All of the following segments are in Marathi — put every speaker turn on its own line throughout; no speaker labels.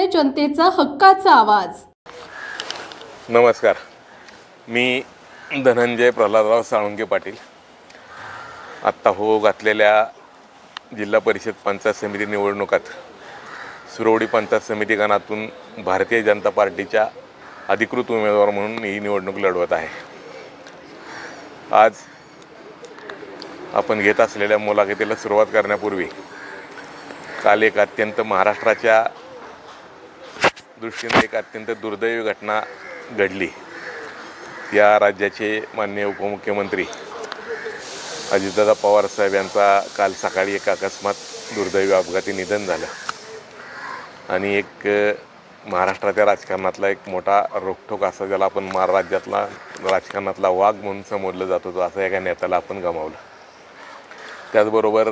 सर्वसामान्य जनतेचा हक्काचा आवाज.
नमस्कार. मी धनंजय प्रल्हादराव साळुंके पाटील. आत्ता हो घातलेल्या जिल्हा परिषद पंचायत समिती निवडणुकात सुरवडी पंचायत समिती गणातून भारतीय जनता पार्टीच्या अधिकृत उमेदवार म्हणून ही निवडणूक लढवत आहे. आज आपण घेत असलेल्या मुलाखतीला सुरुवात करण्यापूर्वी काल एक अत्यंत महाराष्ट्राच्या दृष्टीने एक अत्यंत दुर्दैवी घटना घडली. या राज्याचे माननीय उपमुख्यमंत्री अजितदादा पवार साहेब यांचा काल सकाळी एक अकस्मात दुर्दैवी अपघाती निधन झालं. आणि एक महाराष्ट्राच्या राजकारणातला एक मोठा रोखठोक असा ज्याला आपण महाराज्यातला राजकारणातला वाघ म्हणून संबोधलं जात होतो असं एका नेत्याला आपण गमावलं. त्याचबरोबर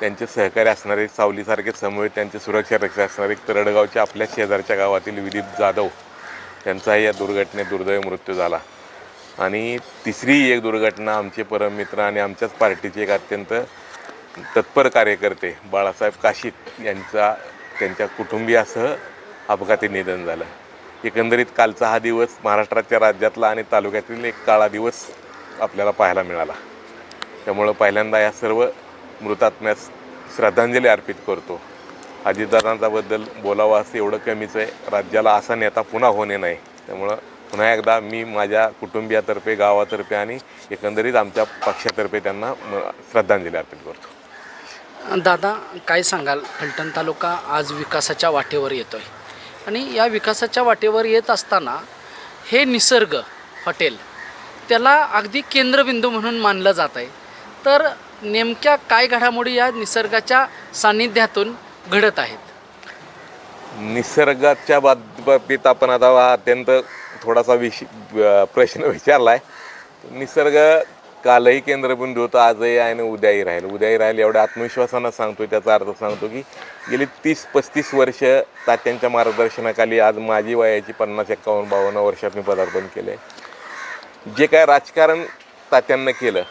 त्यांचे सहकारी असणारे सावलीसारखे समवेत त्यांचे सुरक्षा रक्षक असणारे तरडगावच्या आपल्या शेजारच्या गावातील विदीप जाधव त्यांचाही या दुर्घटनेत दुर्दैव मृत्यू झाला. आणि तिसरी एक दुर्घटना आमचे परममित्र आणि आमच्याच पार्टीचे एक अत्यंत तत्पर कार्यकर्ते बाळासाहेब काशीत यांचा त्यांच्या कुटुंबियासह अपघाती निधन झालं. एकंदरीत कालचा हा दिवस महाराष्ट्राच्या राज्यातला आणि तालुक्यातील एक काळा दिवस आपल्याला पाहायला मिळाला. त्यामुळं पहिल्यांदा या सर्व मृतात्म्यास श्रद्धांजली अर्पित करतो. अजितदादांच्याबद्दल बोलावं असं एवढं कमीच आहे. राज्याला असा नेता पुन्हा होणे नाही. त्यामुळं पुन्हा एकदा मी माझ्या कुटुंबियातर्फे गावातर्फे आणि एकंदरीत आमच्या पक्षातर्फे त्यांना श्रद्धांजली अर्पित करतो.
दादा काय सांगाल? फलटण तालुका आज विकासाच्या वाटेवर येतो आहे आणि या विकासाच्या वाटेवर येत असताना हे निसर्ग हॉटेल त्याला अगदी केंद्रबिंदू म्हणून मानलं जात आहे. तर नेमक्या काय घडामोडी या निसर्गाच्या सान्निध्यातून घडत आहेत?
निसर्गाच्या बाबतीत आपण आता हा अत्यंत थोडासा विश प्रश्न विचारला आहे निसर्ग कालही केंद्रबिंदू होता आजही आहे आणि उद्याही राहील. उद्याही राहील एवढ्या आत्मविश्वासानं सांगतो त्याचा अर्थ सांगतो की गेली तीस पस्तीस वर्ष तात्यांच्या मार्गदर्शनाखाली आज माझी वयाची पन्नास एक्कावन्न बावन्न वर्षात मी पदार्पण केले जे काय राजकारण तात्यांना केलं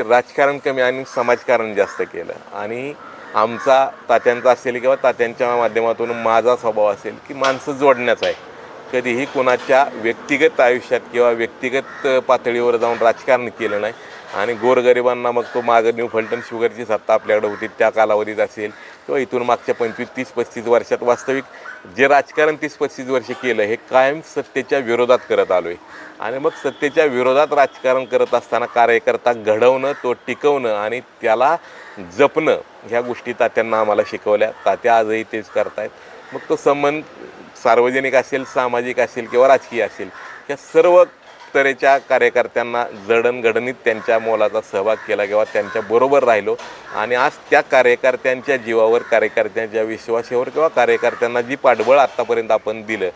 राजकारण कमी आणि समाजकारण जास्त केलं. आणि आमचा तात्यांचा असेल किंवा तात्यांच्या माध्यमातून माझा स्वभाव असेल की माणसं जोडण्याचा आहे. कधीही कोणाच्या व्यक्तिगत आयुष्यात किंवा व्यक्तिगत पातळीवर जाऊन राजकारण केलं नाही. आणि गोरगरिबांना मग तो मागं न्यू फलटण शुगरची सत्ता आपल्याकडे होती त्या कालावधीत असेल. किंवा इथून मागच्या पंचवीस तीस पस्तीस वर्षात वास्तविक जे राजकारण तीस पस्तीस वर्ष केलं हे कायम सत्तेच्या विरोधात करत आलो आहे आणि मग सत्तेच्या विरोधात राजकारण करत असताना कार्यकर्ता घडवणं तो टिकवणं आणि त्याला जपणं ह्या गोष्टी तात्यांना आम्हाला शिकवल्या. तात्या आजही तेच करतायत. मग तो संबंध सार्वजनिक असेल सामाजिक असेल किंवा राजकीय असेल या सर्व तऱ्हेच्या कार्यकर्त्यांना जडणघडणीत त्यांच्या मोलाचा सहभाग केला किंवा त्यांच्याबरोबर राहिलो. आणि आज त्या कार्यकर्त्यांच्या जीवावर कार्यकर्त्यांच्या विश्वासावर किंवा कार्यकर्त्यांना जी पाठबळ आत्तापर्यंत आपण दिलं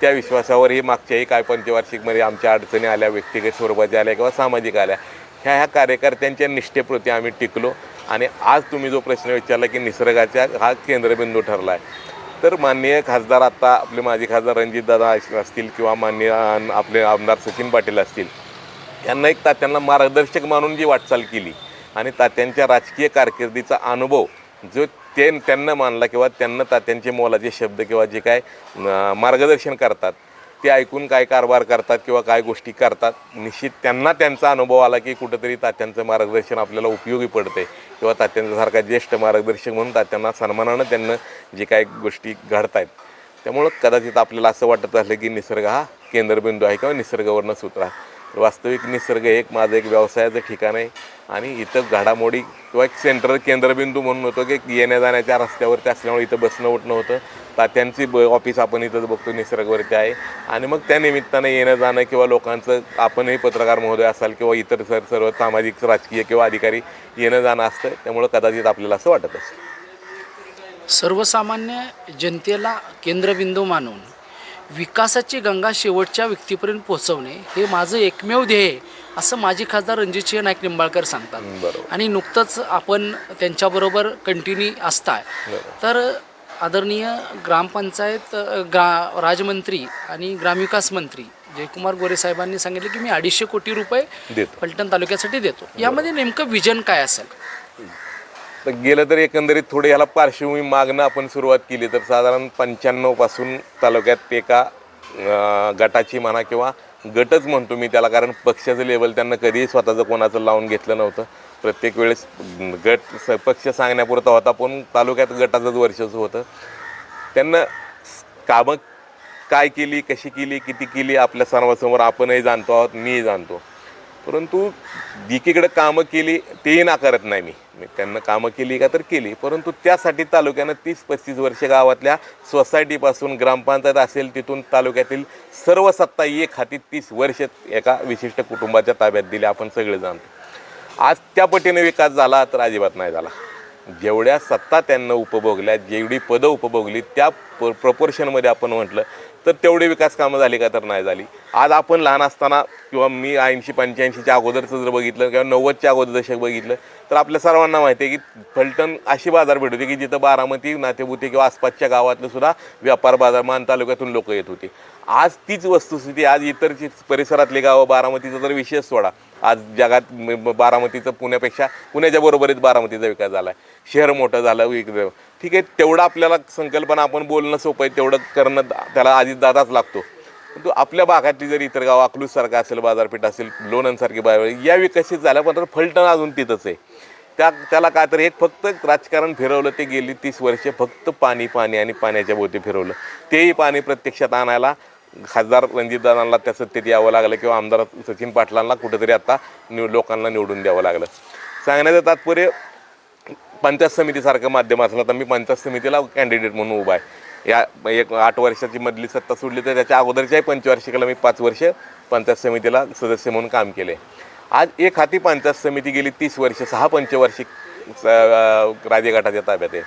त्या विश्वासावर ही मागच्याही काय पंचवार्षिकमध्ये आमच्या अडचणी आल्या व्यक्तिगत स्वरूपाच्या आल्या किंवा सामाजिक आल्या. ह्या ह्या कार्यकर्त्यांच्या निष्ठेप्रती आम्ही टिकलो. आणि आज तुम्ही जो प्रश्न विचारला की निसर्गाच्या हा केंद्रबिंदू ठरला आहे तर माननीय खासदार आत्ता आपले माजी खासदार रणजितदादा असतील किंवा माननीय आपले आमदार सचिन पाटील असतील यांना एक तात्यांना मार्गदर्शक मानून जी वाटचाल केली आणि तात्यांच्या राजकीय कारकिर्दीचा अनुभव जो ते त्यांना मानला किंवा त्यांना तात्यांचे मोलाचे शब्द किंवा जे काय मार्गदर्शन करतात ते ऐकून काय कारभार करतात किंवा काय गोष्टी करतात निश्चित त्यांना त्यांचा अनुभव आला की कुठंतरी तात्यांचं मार्गदर्शन आपल्याला उपयोगी पडते किंवा तात्यांच्यासारखा ज्येष्ठ मार्गदर्शक म्हणून तात्यांना सन्मानानं त्यांना जे काय गोष्टी घडत आहेत त्यामुळं कदाचित आपल्याला असं वाटत असलं की निसर्ग हा केंद्रबिंदू आहे किंवा निसर्गावरनं सूत्र आहे. वास्तविक निसर्ग एक माझं एक व्यवसायाचं ठिकाण आहे. आणि इथं घडामोडी किंवा एक सेंट्रल केंद्रबिंदू म्हणून होतो की येण्या जाण्याच्या रस्त्यावरती असल्यामुळे इथं बसणं उठणं होतं. तात्यांची ब ऑफिस आपण इथंच बघतो निसर्गवरती आहे. आणि मग त्या निमित्तानं येणं जाणं किंवा लोकांचं आपणही पत्रकार महोदय असाल किंवा इतर सर सर्व सामाजिक राजकीय किंवा अधिकारी येणं जाणं असतं. त्यामुळं कदाचित आपल्याला असं वाटत असेल.
सर्वसामान्य जनतेला केंद्रबिंदू मानून विकासाची गंगा शेवटच्या व्यक्तीपर्यंत पोहोचवणे हे माझं एकमेव ध्येय आहे, असं माजी खासदार रणजितसिंह नाईक निंबाळकर सांगतात.
बरोबर.
आणि नुकतंच आपण त्यांच्याबरोबर कंटिन्यू असताय. तर आदरणीय ग्रामपंचायत अ, ग्रा राजमंत्री आणि ग्रामविकास मंत्री जयकुमार गोरे साहेबांनी सांगितले की मी अडीचशे कोटी रुपये
देतो.
फलटण तालुक्यासाठी देतो. यामध्ये नेमकं विजन काय असेल?
तर गेलं तर एकंदरीत थोडे ह्याला पार्श्वभूमी मागणं आपण सुरुवात केली तर साधारण पंच्याण्णवपासून तालुक्यात एका गटाची म्हणा किंवा गटच म्हणतो मी त्याला कारण पक्षाचं लेवल त्यांना कधीही स्वतःचं कोणाचं लावून घेतलं नव्हतं. प्रत्येक वेळेस गट स- पक्ष सांगण्यापुरता होता पण तालुक्यात गटाचंच वर्चस्व होतं. त्यांना कामं काय केली कशी केली किती केली आपल्या सर्वांसमोर आपणही जाणतो आहोत मीही जाणतो. परंतु एकीकडे कामं केली तेही नाकारत नाही मी. मी त्यांना कामं केली का तर केली परंतु त्यासाठी तालुक्यानं तीस पस्तीस वर्ष गावातल्या सोसायटीपासून ग्रामपंचायत असेल तिथून तालुक्यातील सर्व सत्ता एक हाती तीस वर्ष एका विशिष्ट कुटुंबाच्या ताब्यात दिली आपण सगळे जाणतो. आज त्या पटीने विकास झाला तर अजिबात नाही झाला. जेवढ्या सत्ता त्यांना उपभोगल्या जेवढी पदं उपभोगली त्या प प्रपोर्शनमध्ये आपण म्हटलं तर तेवढे विकास कामं झाली का तर नाही झाली. आज आपण लहान असताना किंवा मी ऐंशी पंच्याऐंशीच्या अगोदरचं जर बघितलं किंवा नव्वदच्या अगोदर दशक बघितलं तर आपल्या सर्वांना माहिती आहे की फलटण अशी बाजारपेठ होती की जिथं बारामती नातेबुते किंवा आसपासच्या गावातलं सुद्धा व्यापार बाजार मान तालुक्यातून लोक येत होते. आज तीच वस्तुस्थिती आज इतरची परिसरातली गावं बारामतीचा तर विषयच सोडा. आज जगात बारामतीचं पुण्यापेक्षा पुण्याच्या बरोबरीत बारामतीचा विकास झाला आहे शहर मोठं झालं विक- ठीक आहे तेवढं आपल्याला संकल्पना आपण बोलणं सोपं आहे तेवढं करणं त्याला आधीच दादाच लागतो. परंतु आपल्या भागातली जर इतर गाव अकलूजसारखा असेल बाजारपेठ असेल लोणंदसारखी बाजार या विकसित झाल्या पण फलटण अजून तिथंच आहे. त्या त्याला काय तर एक फक्त राजकारण फिरवलं ते गेली तीस वर्षे फक्त पाणी पाणी आणि पाण्याच्या भोवती फिरवलं. तेही पाणी प्रत्यक्षात आणायला खासदार रणजितदादांना त्या सत्तेत यावं लागलं किंवा आमदार सचिन पाटलांना कुठेतरी आता निव लोकांना निवडून द्यावं लागलं. सांगण्याचं तात्पर्य पंचायत समितीसारखं माध्यम असलं तर मी पंचायत समितीला कॅन्डिडेट म्हणून उभा आहे. या एक आठ वर्षाची मधली सत्ता सोडली तर त्याच्या अगोदरच्याही पंचवार्षिकाला मी पाच वर्ष पंचायत समितीला सदस्य म्हणून काम केले. आज एक हाती पंचायत समिती गेली तीस वर्ष सहा पंचवार्षिक स- ताब्यात आहे.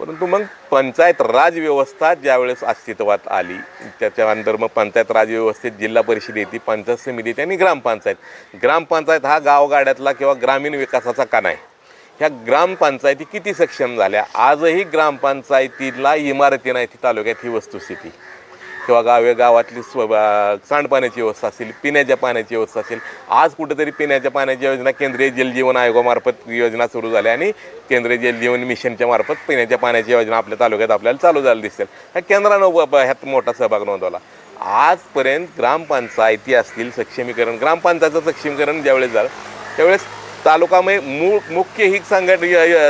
परंतु मग पंचायत राज व्यवस्था ज्यावेळेस अस्तित्वात आली त्याच्यानंतर मग पंचायत राज व्यवस्थेत जिल्हा परिषद येते पंचायत समिती येते आणि ग्रामपंचायत. ग्रामपंचायत हा गावगाड्यातला किंवा ग्रामीण विकासाचा कणा आहे. ह्या ग्रामपंचायती किती सक्षम झाल्या? आजही ग्रामपंचायतीला इमारती नाही ती तालुक्यात ही वस्तुस्थिती. किंवा गावे गावातली स्व सांडपाण्याची व्यवस्था असेल पिण्याच्या पाण्याची व्यवस्था असेल आज कुठेतरी पिण्याच्या पाण्याची योजना केंद्रीय जलजीवन आयोगामार्फत योजना सुरू झाल्या आणि केंद्रीय जलजीवन मिशनच्या मार्फत पिण्याच्या पाण्याची योजना आपल्या तालुक्यात आपल्याला चालू झाली दिसेल ह्या केंद्रानं ह्यात मोठा सहभाग नोंदवला. आजपर्यंत ग्रामपंचायती असतील सक्षमीकरण ग्रामपंचायतचं सक्षमीकरण ज्यावेळेस झालं त्यावेळेस तालुकामध्ये मूळ मुख्य ही संघट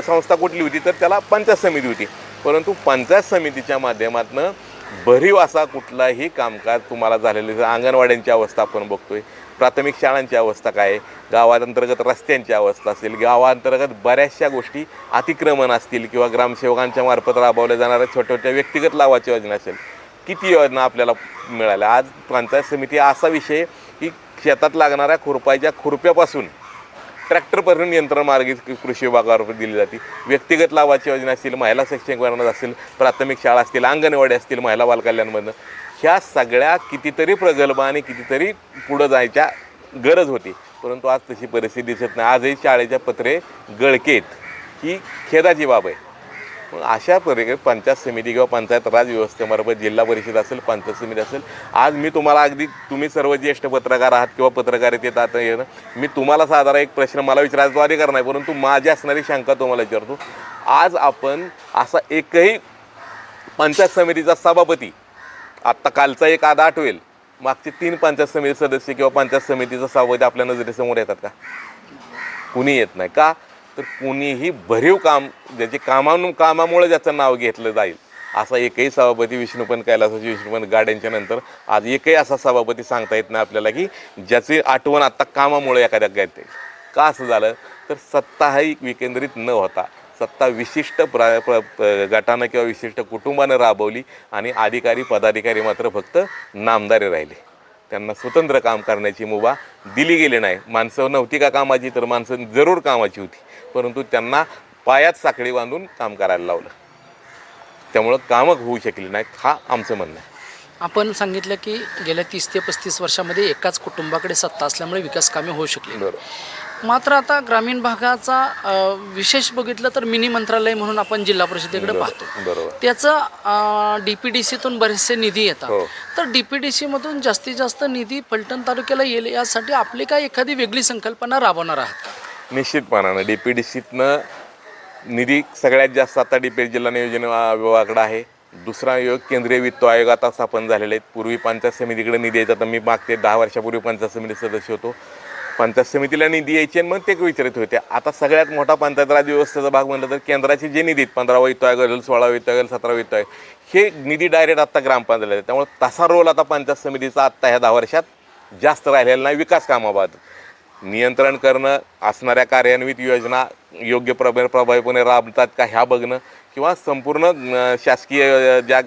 संस्था कुठली होती तर त्याला पंचायत समिती होती. परंतु पंचायत समितीच्या माध्यमातनं भरीव असा कुठलाही कामकाज तुम्हाला झालेलं दिसत- अंगणवाड्यांची अवस्था आपण बघतोय. प्राथमिक शाळांची अवस्था काय आहे? गावांतर्गत रस्त्यांची अवस्था असेल गावांतर्गत बऱ्याचशा गोष्टी अतिक्रमण असतील किंवा ग्रामसेवकांच्या मार्फत राबवल्या जाणाऱ्या छोट्या छोट्या व्यक्तिगत लाभाची योजना असेल किती योजना आपल्याला मिळाल्या? आज पंचायत समिती असा विषय की शेतात लागणाऱ्या खुरपायच्या खुरप्यापासून ट्रॅक्टरपर्यंत यंत्रमार्गी कृषी विभागावर दिली जाते. व्यक्तिगत लाभाची योजना असतील महिला सक्षमीकरण असतील प्राथमिक शाळा असतील अंगणवाडी असतील महिला बालकल्याणमधनं ह्या सगळ्या कितीतरी प्रगल्भ आणि कितीतरी पुढं जायच्या गरज होती. परंतु आज तशी परिस्थिती दिसत नाही. आजही शाळेच्या पत्रे गळकेत. ही खेदाची बाब आहे. मग अशा प्रकारे पंचायत समिती किंवा पंचायत राज व्यवस्थेमार्फत जिल्हा परिषद असेल पंचायत समिती असेल आज मी तुम्हाला अगदी तुम्ही सर्व ज्येष्ठ पत्रकार आहात किंवा पत्रकारितेत आता येणं मी तुम्हाला साधारण एक प्रश्न मला विचारायचा तो अधिकार नाही परंतु माझी असणारी शंका तुम्हाला विचारतो. आज आपण असा एकही पंचायत समितीचा सभापती आत्ता कालचा एक आधा आठवेल मागचे तीन पंचायत समिती सदस्य किंवा पंचायत समितीचा सभापती आपल्या नजरेसमोर येतात का? कुणी येत नाही का? तर कुणीही भरीव काम ज्याचे कामानु कामामुळे ज्याचं नाव घेतलं जाईल असा एकही सभापती विष्णुपन कैलासाची विष्णुपन गाड्यांच्या नंतर आज एकही असा सभापती सांगता येत नाही आपल्याला की ज्याची आठवण आत्ता कामामुळे एखाद्या येईल का असं झालं? तर सत्ता ही विकेंद्रित न होता सत्ता विशिष्ट प्रा प्र गटानं किंवा विशिष्ट कुटुंबानं राबवली आणि अधिकारी पदाधिकारी मात्र फक्त नामदारे राहिले. त्यांना स्वतंत्र काम करण्याची मुभा दिली गेली नाही. माणसं नव्हती का कामाची? तर माणसं जरूर कामाची होती. परंतु त्यांना पायात साखळी बांधून काम करायला लावलं. त्यामुळं कामं होऊ शकली नाहीत हा आमचं म्हणणं आहे.
आपण सांगितलं की गेल्या तीस ते पस्तीस वर्षामध्ये एकाच कुटुंबाकडे सत्ता असल्यामुळे विकास कामे होऊ शकली
बरोबर.
मात्र आता ग्रामीण भागाचा विशेष बघितलं तर मिनी मंत्रालय म्हणून आपण जिल्हा परिषदेकडे पाहतो.
बरोबर.
त्याचं डी पी डी सीतून बरेचसे निधी येतात.
हो.
तर डी पी डी सीमधून जास्तीत जास्त निधी फलटण तालुक्याला येईल यासाठी आपली काय एखादी वेगळी संकल्पना राबवणार आहात? का
निश्चितपणानं डी पी डी सीतनं निधी सगळ्यात जास्त आता डी पी जिल्हा नियोजन अ, विभागाकडे आहे. दुसरा आयोग केंद्रीय वित्त आयोग आता स्थापन झालेले आहेत. पूर्वी पंचायत समितीकडे निधी यायचा तर मी मागते दहा वर्षापूर्वी पंचायत समिती सदस्य होतो. पंचायत समितीला निधी यायचे आणि मग ते विचारित होते. आता सगळ्यात मोठा पंचायत राज व्यवस्थेचा भाग म्हणलं तर केंद्राचे जे निधी आहेत पंधरावा वित्त आयोग असेल सोळावा वित्त आयोग सतरा सतरावा वित्त आयोग हे निधी डायरेक्ट आता ग्रामपंचायत त्यामुळे तसा रोल आता पंचायत समितीचा आत्ता ह्या दहा वर्षात जास्त राहिलेला नाही. विकास कामाबाबत. नियंत्रण करणं असणाऱ्या कार्यान्वित योजना योग्य प्रभ प्रभावीपणे राबतात का ह्या बघणं किंवा संपूर्ण शासकीय ज्या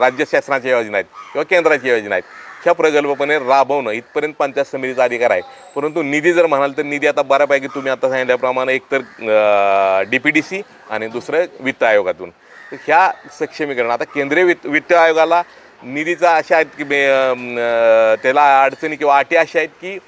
राज्य शासनाच्या योजना आहेत किंवा केंद्राच्या योजना आहेत ह्या प्रगल्भपणे राबवणं इथपर्यंत पंचायत समितीचा अधिकार आहे. परंतु निधी जर म्हणाल तर निधी आता बऱ्यापैकी तुम्ही आता सांगितल्याप्रमाणे एकतर डी पी डी सी आणि दुसरं वित्त आयोगातून. तर ह्या सक्षमीकरण आता केंद्रीय वित्त वित्त आयोगाला निधीचा अशा आहेत की बे- त्याला अडचणी किंवा अटी अशा आहेत की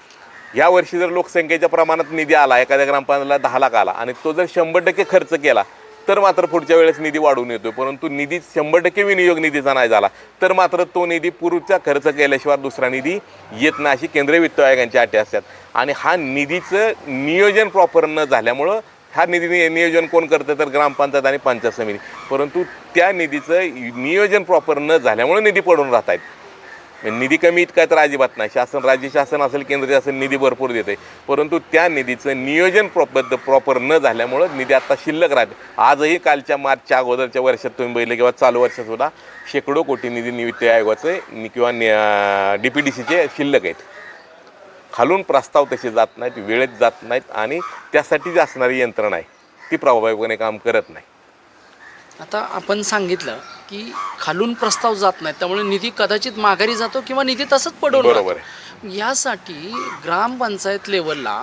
या वर्षी जर लोकसंख्येच्या प्रमाणात निधी आला एखाद्या ग्रामपंचायतीला दहा लाख आला आणि तो जर शंभर टक्के खर्च केला तर मात्र पुढच्या वेळेस निधी वाढून येतो परंतु निधी शंभर टक्के विनियोग निधीचा नाही झाला तर मात्र तो निधी पूर्वीचा खर्च केल्याशिवाय दुसरा निधी येत नाही अशी केंद्रीय वित्त आयोगांची अटी असतात. आणि हा निधीचं नियोजन प्रॉपर न झाल्यामुळं हा निधी नियोजन कोण करतं तर ग्रामपंचायत आणि पंचायत समिती. परंतु त्या निधीचं नियोजन प्रॉपर न झाल्यामुळे निधी पडून राहत आहेत म्हणजे निधी कमी इतका तर अजिबात नाही. शासन राज्य शासन असेल केंद्र शासन निधी भरपूर देते. परंतु त्या निधीचं नियोजन प्रॉपर प्रॉपर न झाल्यामुळं निधी आता शिल्लक राहते. आजही कालच्या मार्चच्या अगोदरच्या वर्षात तुम्ही बघितलं किंवा चालू वर्षात सुद्धा शेकडो कोटी निधी निवित्त आयोगाचे किंवा डी पी डी सीचे शिल्लक आहेत. खालून प्रस्ताव तसे जात नाहीत वेळेत जात नाहीत आणि त्यासाठी जी असणारी यंत्रणा आहे ती प्रभावीपणे काम करत नाही.
आता आपण सांगितलं की खालून प्रस्ताव जात नाही त्यामुळे निधी कदाचित माघारी जातो किंवा निधी तसंच पडून
बरोबर
राहतो. यासाठी ग्रामपंचायत लेवलला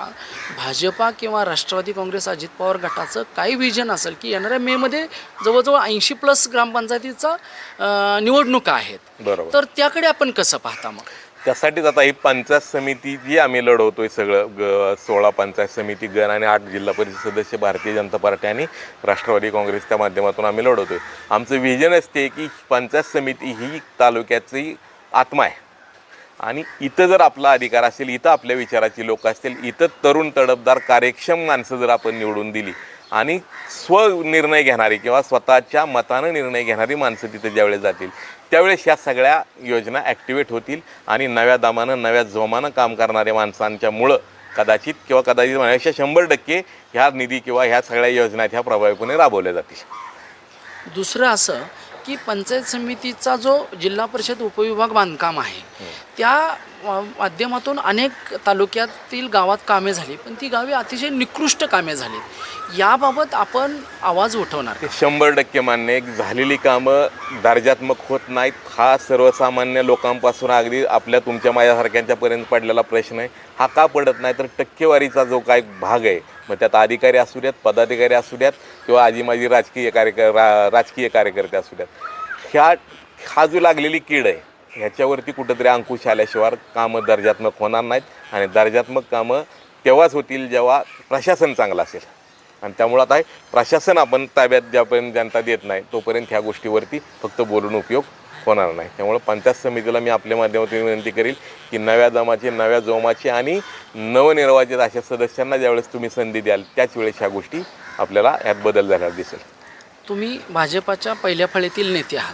भाजपा किंवा राष्ट्रवादी काँग्रेस अजित पवार गटाचं काही विजन असेल की येणाऱ्या मेमध्ये जवळजवळ ऐंशी प्लस ग्रामपंचायतीचा अं, निवडणुका आहेत.
बरोबर.
तर त्याकडे आपण कसं पाहता मग?
त्यासाठीच आता ही पंचायत समिती जी आम्ही लढवतोय सगळं ग सोळा पंचायत समिती गण आणि आठ जिल्हा परिषद सदस्य भारतीय जनता पार्टी आणि राष्ट्रवादी काँग्रेसच्या माध्यमातून आम्ही लढवतोय. आमचं विजन असते की पंचायत समिती ही तालुक्याची आत्मा आहे. आणि इथं जर आपला अधिकार असेल इथं आपल्या विचाराची लोक असतील इथं तरुण तडफदार कार्यक्षम माणसं जर आपण निवडून दिली आणि स्वनिर्णय घेणारी किंवा स्वतःच्या मतानं निर्णय घेणारी माणसं तिथे ज्यावेळेस जातील त्यावेळेस ह्या सगळ्या योजना ॲक्टिवेट होतील आणि नव्या दामानं नव्या जोमानं काम करणाऱ्या माणसांच्या मुळं कदाचित किंवा कदाचित म्हणापेक्षा शंभर टक्के ह्या निधी किंवा ह्या सगळ्या योजना ह्या प्रभावीपणे राबवल्या जातील.
दुसरं असं की पंचायत समितीचा जो जिल्हा परिषद उपविभाग बांधकाम आहे त्या मा- माध्यमातून अनेक तालुक्यातील गावात कामे झाली पण ती गावे अतिशय निकृष्ट कामे झाली. याबाबत आपण आवाज उठवणार
शंभर टक्के मान्य झालेली कामं दर्जात्मक होत नाहीत. हा सर्वसामान्य लोकांपासून अगदी आपल्या तुमच्या माझ्यासारख्यांच्यापर्यंत पडलेला प्रश्न आहे. हा का पडत नाही? तर टक्केवारीचा जो काय भाग आहे मग त्यात अधिकारी असू द्यात पदाधिकारी असू द्यात किंवा आजी माझी राजकीय कार्यकर रा राजकीय कार्यकर्ते असू द्यात. ह्या हा जो लागलेली कीड आहे ह्याच्यावरती कुठंतरी अंकुश आल्याशिवाय कामं दर्जात्मक होणार नाहीत आणि दर्जात्मक कामं तेव्हाच होतील जेव्हा प्रशासन चांगलं असेल. आणि त्यामुळं आता प्रशासन आपण ताब्यात ज्यापर्यंत जनता देत नाही तोपर्यंत ह्या गोष्टीवरती फक्त बोलून उपयोग होणार नाही. त्यामुळं पंचायत समितीला मी आपल्या माध्यमातून विनंती करील की नव्या जमाचे नव्या जोमाचे आणि नवनिर्वाचित अशा सदस्यांना ज्यावेळेस तुम्ही संधी द्याल त्याच वेळेस ह्या गोष्टी आपल्याला यात बदल झालेला दिसेल.
तुम्ही भाजपाच्या पहिल्या फळीतील नेते आहात.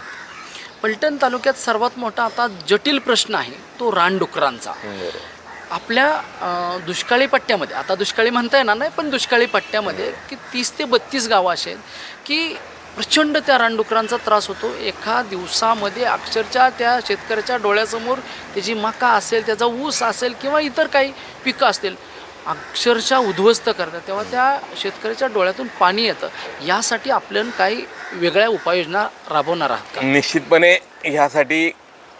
पलटण तालुक्यात सर्वात मोठा आता जटिल प्रश्न आहे तो रानडुकरांचा. आपल्या दुष्काळी पट्ट्यामध्ये आता दुष्काळी म्हणता येणार नाही पण दुष्काळी पट्ट्यामध्ये की तीस ते बत्तीस गावं अशी आहेत की प्रचंड त्या रानडुकरांचा त्रास होतो. एका दिवसामध्ये अक्षरशः त्या शेतकऱ्याच्या डोळ्यासमोर त्याची मका असेल त्याचा ऊस असेल किंवा इतर काही पिकं असतील अक्षरशः उद्ध्वस्त करतात. तेव्हा त्या शेतकऱ्याच्या डोळ्यातून पाणी येतं. यासाठी आपल्याला काही वेगळ्या उपाययोजना राबवणार आहात का?
निश्चितपणे ह्यासाठी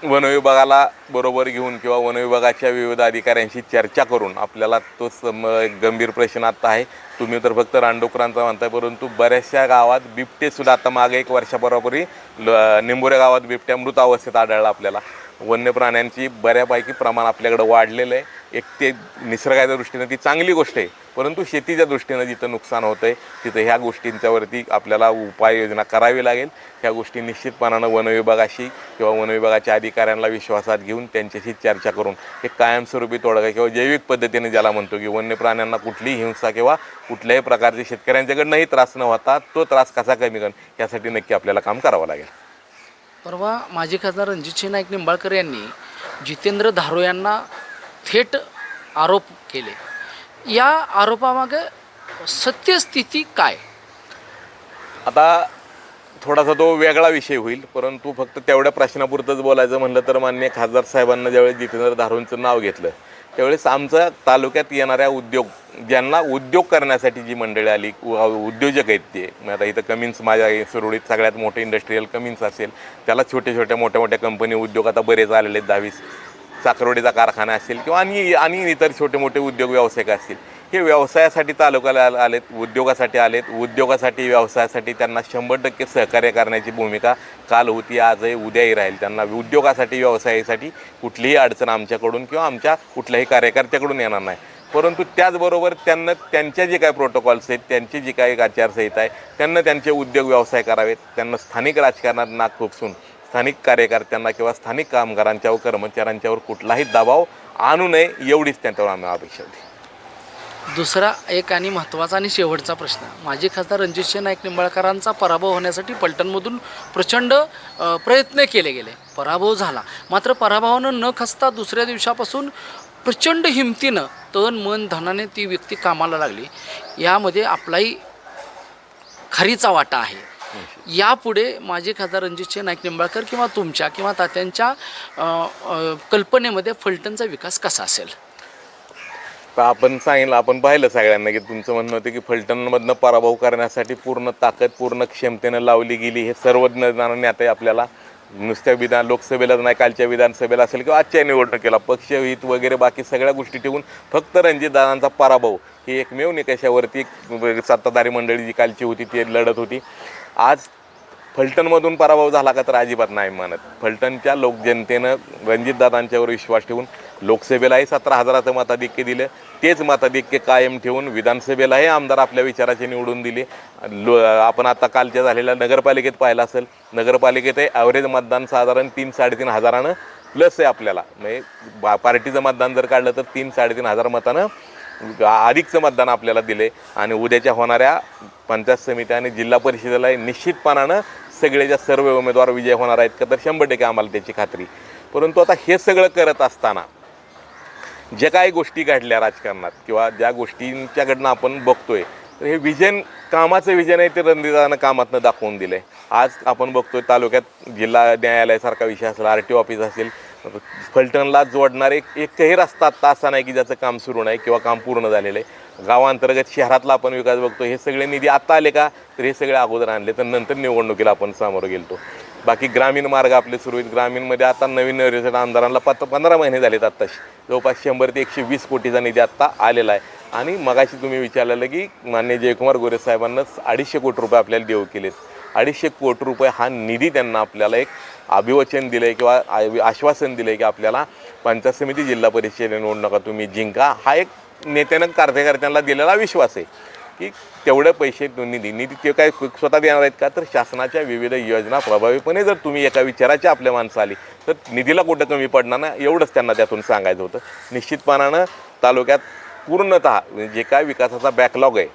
वनविभागाला बरोबर घेऊन किंवा वनविभागाच्या विविध अधिकाऱ्यांशी चर्चा करून आपल्याला तो सम गंभीर प्रश्न आता आहे. तुम्ही तर फक्त रानडुकरांचा म्हणताय परंतु बऱ्याचशा गावात बिबटेसुद्धा आता मागे एक वर्षापूर्वी ल निंबोऱ्या गावात बिबट्या मृत अवस्थेत आढळला आपल्याला. वन्य प्राण्यांची बऱ्यापैकी प्रमाण आपल्याकडं वाढलेलं आहे. एक ते निसर्गाच्या दृष्टीनं ती चांगली गोष्ट आहे. परंतु शेतीच्या दृष्टीनं जिथं नुकसान होतं आहे तिथं ह्या गोष्टींच्यावरती आपल्याला उपाययोजना करावी लागेल. ह्या गोष्टी निश्चितपणानं वनविभागाशी किंवा वनविभागाच्या अधिकाऱ्यांना विश्वासात घेऊन त्यांच्याशी चर्चा करून एक कायमस्वरूपी तोडगा किंवा जैविक पद्धतीने ज्याला म्हणतो की वन्य प्राण्यांना कुठलीही हिंसा किंवा कुठल्याही प्रकारचे शेतकऱ्यांच्याकडनंही त्रास न होता तो त्रास कसा कमी करण यासाठी नक्की आपल्याला काम करावं लागेल.
परवा माजी खासदार रणजितसिंह नाईक निंबाळकर यांनी जितेंद्र धारो यांना थेट आरोप केले. या आरोपामागे सत्यस्थिती काय?
आता थोडासा तो वेगळा विषय होईल परंतु फक्त तेवढ्या प्रश्नापुरतंच बोलायचं म्हणलं तर मान्य खासदार साहेबांना ज्यावेळेस जितेंद्र धारोंचं नाव घेतलं त्यावेळेस आमचा तालुक्यात येणाऱ्या उद्योग ज्यांना उद्योग करण्यासाठी जी मंडळी आली उद्योजक आहेत ते. मग आता इथं कमिन्स माझ्या सुरळीत सगळ्यात मोठे इंडस्ट्रीयल कमिन्स असेल त्याला छोट्या छोट्या मोठ्या मोठ्या कंपनी उद्योग आता बरेच आलेले आहेत. दहावीस साखरवडीचा कारखाना असेल किंवा आणि आणि इतर छोटे मोठे उद्योग व्यावसायिक असतील. हे व्यवसायासाठी तालुक्याला आले आलेत उद्योगासाठी आलेत. उद्योगासाठी व्यवसायासाठी त्यांना शंभर टक्के सहकार्य करण्याची भूमिका काल होती आजही उद्याही राहील. त्यांना उद्योगासाठी व्यवसायासाठी कुठलीही अडचण आमच्याकडून किंवा आमच्या कुठल्याही कार्यकर्त्याकडून येणार नाही. परंतु त्याचबरोबर त्यांना त्यांच्या जे काही प्रोटोकॉल्स आहेत त्यांची जी काही आचारसंहिता आहे त्यांना त्यांचे उद्योग व्यवसाय करावेत. त्यांना स्थानिक राजकारणात नाक खुपसून स्थानिक कार्यकर्त्यांना किंवा स्थानिक कामगारांच्या व कर्मचाऱ्यांच्यावर कुठलाही दबाव आणू नये एवढीच त्यांच्यावर आम्ही अपेक्षा होती
दुसरा एक आणि महत्त्वाचा आणि शेवटचा प्रश्न. माजी खासदार रणजितसिंह नाईक निंबाळकरांचा पराभव होण्यासाठी पलटणमधून प्रचंड प्रयत्न केले गेले. पराभव झाला. मात्र पराभवानं न खसता दुसऱ्या दिवसापासून प्रचंड हिमतीनं तन मन धनाने ती व्यक्ती कामाला लागली. यामध्ये आपलाही खरीचा वाटा आहे. यापुढे माजी खासदार रणजितसिंह नाईक निंबाळकर किंवा तुमच्या किंवा तात्यांच्या कल्पनेमध्ये फलटणचा विकास कसा असेल?
तर आपण सांगितलं आपण पाहिलं सगळ्यांना की तुमचं म्हणणं होतं की फलटणमधनं पराभव करण्यासाठी पूर्ण ताकद पूर्ण क्षमतेनं लावली गेली हे सर्व ज्ञानाने आता आपल्याला नुसत्या विधान लोकसभेला नाही कालच्या विधानसभेला असेल किंवा आजच्या निवडणुकीला पक्षहित वगैरे बाकी सगळ्या गोष्टी ठेवून फक्त रणजितदादांचा पराभव ही एकमेव निकषावरती सत्ताधारी मंडळी जी कालची होती ती लढत होती. आज फलटणमधून पराभव झाला का तर अजिबात नाही मानत फलटणच्या लोक जनतेनं रणजितदादांच्यावर विश्वास ठेवून लोकसभेलाही सतरा हजाराचं मताधिक्य दिलं. तेच मताधिक्य कायम ठेवून विधानसभेलाही आमदार आपल्या विचाराचे निवडून दिले. लो आपण आता कालच्या झालेल्या नगरपालिकेत पाहिलं असेल. नगरपालिकेत ॲव्हरेज मतदान साधारण तीन साडेतीन हजारानं प्लस आहे आपल्याला. म्हणजे बा पार्टीचं मतदान जर काढलं तर तीन साडेतीन हजार मतानं अधिकचं मतदान आपल्याला दिले आणि उद्याच्या होणाऱ्या पंचायत समिती आणि जिल्हा परिषदेला निश्चितपणानं सगळेच्या सर्व उमेदवार विजय होणार आहेत का तर शंभर टक्के आम्हाला त्याची खात्री. परंतु आता हे सगळं करत असताना ज्या काही गोष्टी घडल्या राजकारणात किंवा ज्या गोष्टींच्याकडनं आपण बघतोय तर हे विजन कामाचं विजन आहे ते रणजितानं कामातनं दाखवून दिलं आहे आज आपण बघतोय तालुक्यात जिल्हा न्यायालयासारखा विषय असेल आर टी ओ ऑफिस असेल फलटणला जोडणारे एक एकही रस्ता आत्ता असा नाही की ज्याचं काम सुरू नाही किंवा काम पूर्ण झालेलं आहे. गावांतर्गत शहरातला आपण विकास बघतो हे सगळे निधी आत्ता आले का? तर हे सगळे अगोदर आणले तर नंतर निवडणुकीला आपण सामोरं गेलतो. बाकी ग्रामीण मार्ग आपले सुरू आहेत. ग्रामीणमध्ये आता नवीन नवीन आमदारांना पत पंधरा महिने झालेत आत्ताशी. जवळपास शंभर ते एकशे वीस कोटीचा निधी आत्ता आलेला आहे. आणि मगाशी तुम्ही विचारलेलं की मान्य जयकुमार गोरे साहेबांनाच अडीचशे कोटी रुपये आपल्याला देऊ केलेत. अडीचशे कोटी रुपये हा निधी त्यांना आपल्याला एक अभिवचन दिलं आहे किंवा आश्वासन दिलं आहे की आपल्याला पंचायत समिती जिल्हा परिषद निवडणुका तुम्ही जिंका. हा एक नेत्यानं कार्यकर्त्यांना दिलेला विश्वास आहे. की तेवढे पैसे तो निधी निधी ते काय स्वतः देणार आहेत का? तर शासनाच्या विविध योजना प्रभावीपणे जर तुम्ही एका विचाराची आपल्या माणसं आली तर निधीला कुठं कमी पडणार ना एवढंच त्यांना त्यातून सांगायचं होतं. निश्चितपणानं तालुक्यात पूर्णतः जे काय विकासाचा बॅकलॉग आहे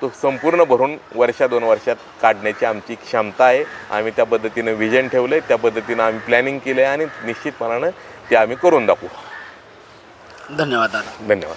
तो संपूर्ण भरून वर्षा दोन वर्षात काढण्याची आमची क्षमता आहे. आम्ही त्या पद्धतीनं विजन ठेवलं आहे त्या पद्धतीनं आम्ही प्लॅनिंग केलं आहे आणि निश्चितपणानं ते आम्ही करून दाखवू.
धन्यवाद दादा.
धन्यवाद.